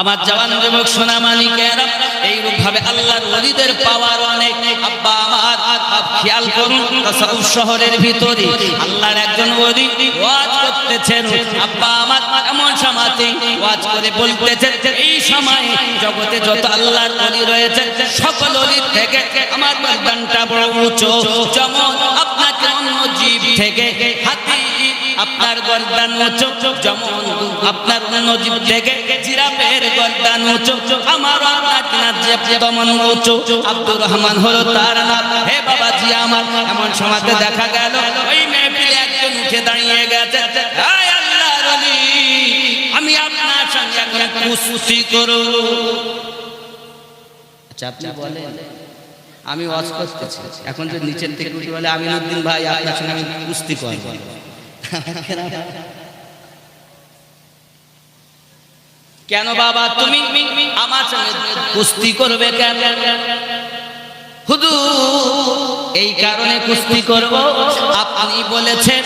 আমার জওয়ান যুবক সোনা মানিকেরা এইরূপ ভাবে আল্লাহর ওলিদের পাওয়ার অনেক। আব্বা আমার খেয়াল করুন তাসাউফ শহরের ভিতরে আল্লাহর একজন ওলি ওয়াজ করতেছেন। আব্বা আমার এমন সমাজে ওয়াজ করে বলতেছেন এই সময় জগতে যত আল্লাহর ওলি রয়েছে, সকল ওলির থেকে আমার গর্দানটা বড় উঁচু। যেমন আপনাকে অন্য জীব থেকে হাতি আপনার গর্দান উঁচু, যেমন আপনার অন্য জীব থেকে জিরাফের গর্দান উঁচু। আমার যেমন উঁচু, আব্দুর রহমান হলো তার নাম। হে বাবাজি আমার, এমন সমাজে দেখা গেল, ওই মেহফিলে একজন উঠে দাঁড়িয়ে গেছে। আমি আপনার এখন কুস্তি আচ্ছা করতেছি। এখন যে নিচের থেকে বলে আমি উদ্দিন ভাই, আপনার সঙ্গে আমি কুস্তি করব। কেন বাবা তুমি আমার সঙ্গে কুস্তি করবে কেন? হুদু এই কারণে কুস্তি করব। আপনি বলেছেন,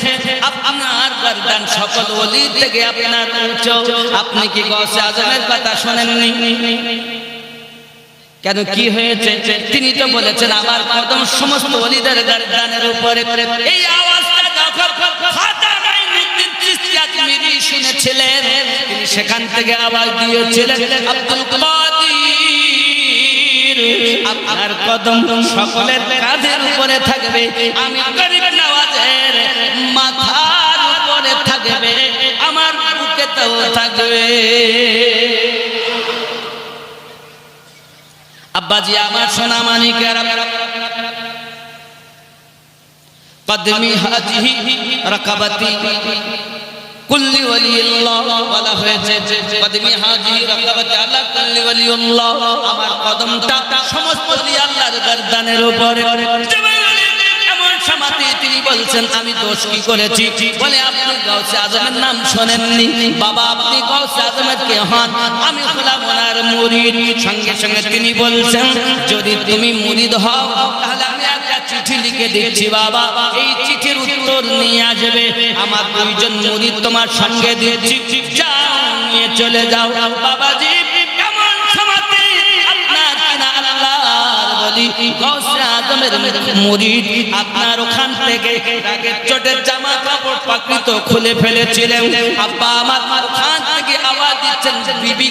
আপনার গর্দান সকল ওলি থেকে আপনার উচ্চ। আপনি কি গৌসে আজমের কথা শোনেননি? কেন কি হয়েছে? তিনি তো বলেছেন, আমার কদম সমস্ত ওলিদের গর্দানের উপরে। এই আওয়াজটা শুনেছিলেন তিনি সেখান থেকে আওয়াজ দিয়েছিলেন, আব্দুল কাদির, আপনার কদম সকলের কাঁধের উপরে থাকবে, আমি গরিব নওয়াজের মাথার উপরে থাকবে, আমার বুকেতেও থাকবে। আব্বাজি, আমার সোনা মানিকের কদমি হাজিহি, রকাবতি কুল্লি ওয়ালিল্লাহ বলা হয়েছে, কদমি হাজি রকাবতি আল্লাহ কুল্লি ওয়ালিল্লাহ আমার কদমটা সমস্ত ওলি আল্লাহর গর্দানের উপরে। তিনি বলছেন, আমি দোষ কি করেছি? বলে, আপনি গাউসে আজমের নাম শোনেননি। বাবা, আপনি গাউসে আজমের কে হন? আমি হলাম ওনার মুরিদ। সঙ্গে সঙ্গে তিনি বলছেন, যদি তুমি মুরিদ হও, তাহলে আমি একটা চিঠি লিখে দিচ্ছি বাবা। এই চিঠির উত্তর নিয়ে আসবে। আমার দুইজন মুরিদ তোমার সঙ্গে যাও, নিয়ে চলে যাও। বাবাজি এমন জামা কাপড় খুলে আমার ওখান দিচ্ছেন বিবি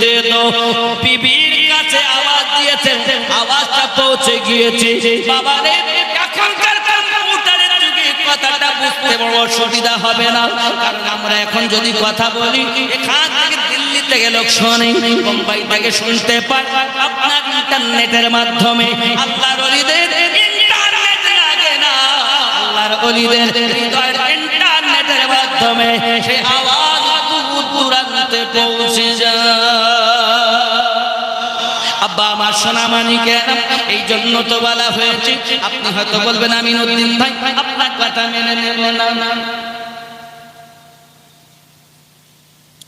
দে দো। দিয়েছেন আওয়াজটা পৌঁছে গিয়েছে। বাবা কথা বলি দিল্লি থেকে লোক শোনে মুম্বাই শুনতে পায় আপনার ইন্টারনেটের মাধ্যমে, আল্লাহর অলিদের ইন্টারনেট না। আল্লাহর অলিদের ইন্টারনেটের মাধ্যমে আওয়াজ দূর দূরান্তে পৌঁছে যায়। আব্বা, আমার সোনামানিকে। এই জন্য তো বলা হয়েছে, আপনি হয়তো বলবেন আমি নদীন ভাই, আপনার কথা মেনে নেব না।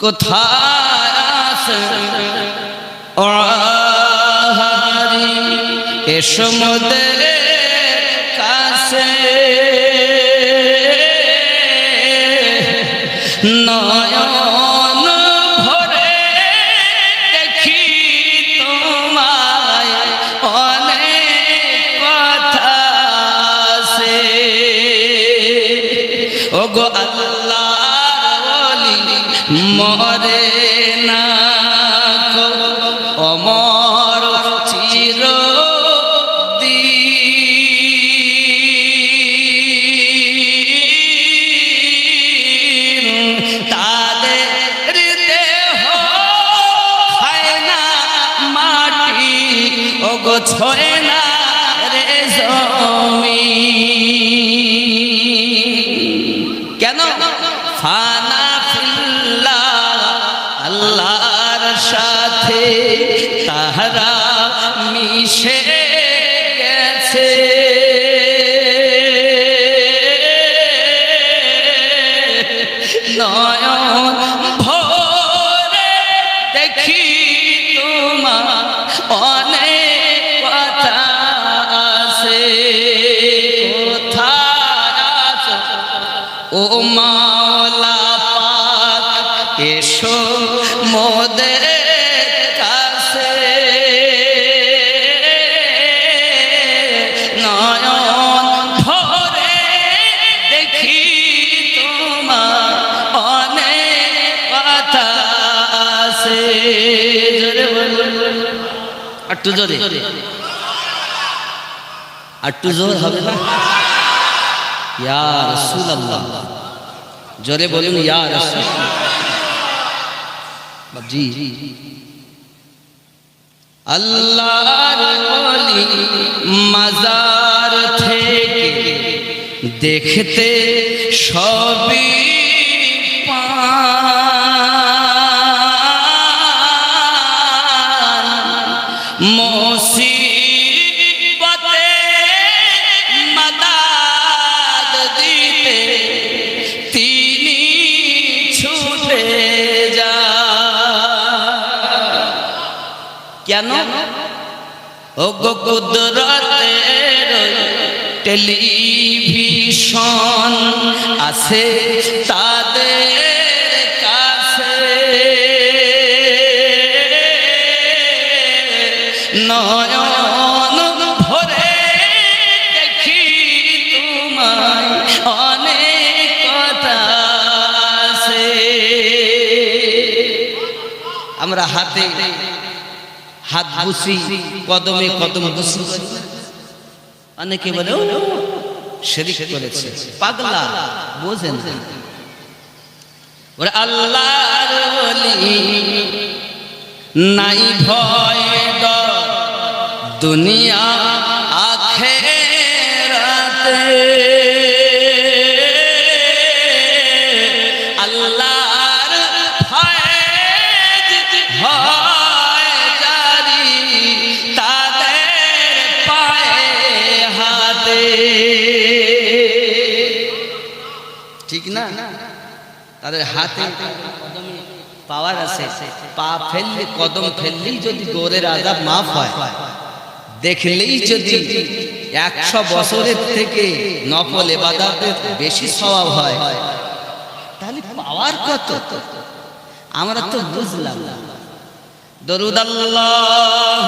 কোথায় আছে? ওহারি এ মরে না অমর চির তাদের দেহ খায় না মাটি ও গো ছয় না রে জমি। সাথে তাহারা মিশে গেছে। নয়ন ভরে দেখি অনেক আছে। ও মোদের একটু জোরে একটু জোর হবে না? ইয়া রাসূলুল্লাহ। জোরে বলুন, ইয়া রাসূল জি আল্লাহর ওলি মাজার থেকে দেখতে সবই পান কেন? ও গো কুদরতের টেলিভিশন আছে তাদের কাছে। নয়ন ভরে দেখি তোমায় অনেক কথা আমরা হাতে হাত বুসি, কদমে কদম বুসি অনেকে বলে শরীক করেছে পাগলা, বোঝেন। ওরে আল্লাহর বলি নাই ভয় দুনিয়া ঠিক না? তাদের হাতে পাওয়ার আছে। পা ফেললে, কদম ফেললেই যদি গোরের আজাব মাফ হয়, দেখলেই যদি একশো বছরের থেকে নফল এবাদাতের বেশি স্বভাব হয়, তাহলে পাওয়ার কত? আমরা তো বুঝলাম। না দরুদ আল্লাহ।